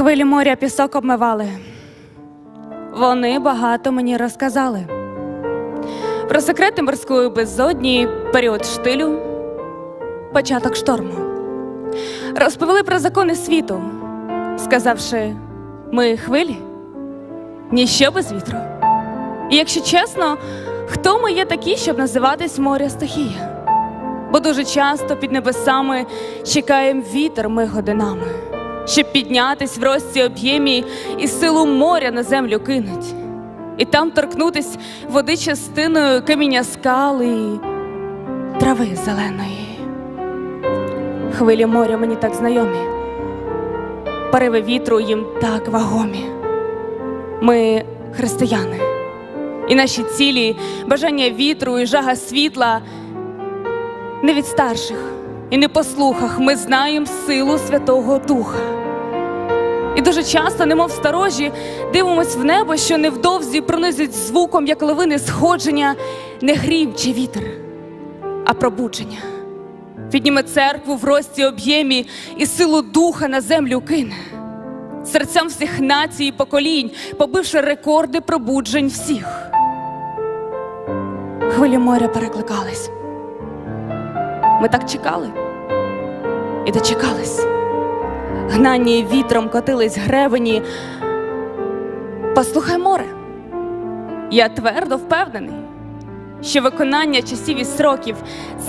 Хвилі моря пісок обмивали. Вони багато мені розказали. Про секрети морської безодні, період штилю, початок шторму. Розповіли про закони світу, сказавши, ми хвилі, ніщо без вітру. І якщо чесно, хто ми є такі, щоб називатись море стихія? Бо дуже часто під небесами чекаємо вітер ми годинами, щоб піднятись в рості об'ємі і силу моря на землю кинуть, і там торкнутись води частиною каміння скали і трави зеленої. Хвилі моря мені так знайомі, пориви вітру їм так вагомі. Ми християни, і наші цілі, бажання вітру і жага світла не від старших і не по слухах ми знаємо силу Святого Духа. І дуже часто, немов сторожі, дивимось в небо, що невдовзі пронизить звуком, як лавини сходження, не грім чи вітер, а пробудження. Підніме церкву в рості об'ємі і силу духа на землю кине. Серцям всіх націй і поколінь, побивши рекорди пробуджень всіх. Хвилі моря перекликались. Ми так чекали і дочекались. Гнані вітром котились гребені. Послухай море. Я твердо впевнений, що виконання часів і сроків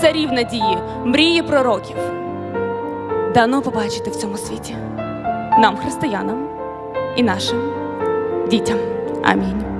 царів надії, мрії пророків дано побачити в цьому світі нам, християнам, і нашим дітям. Амінь.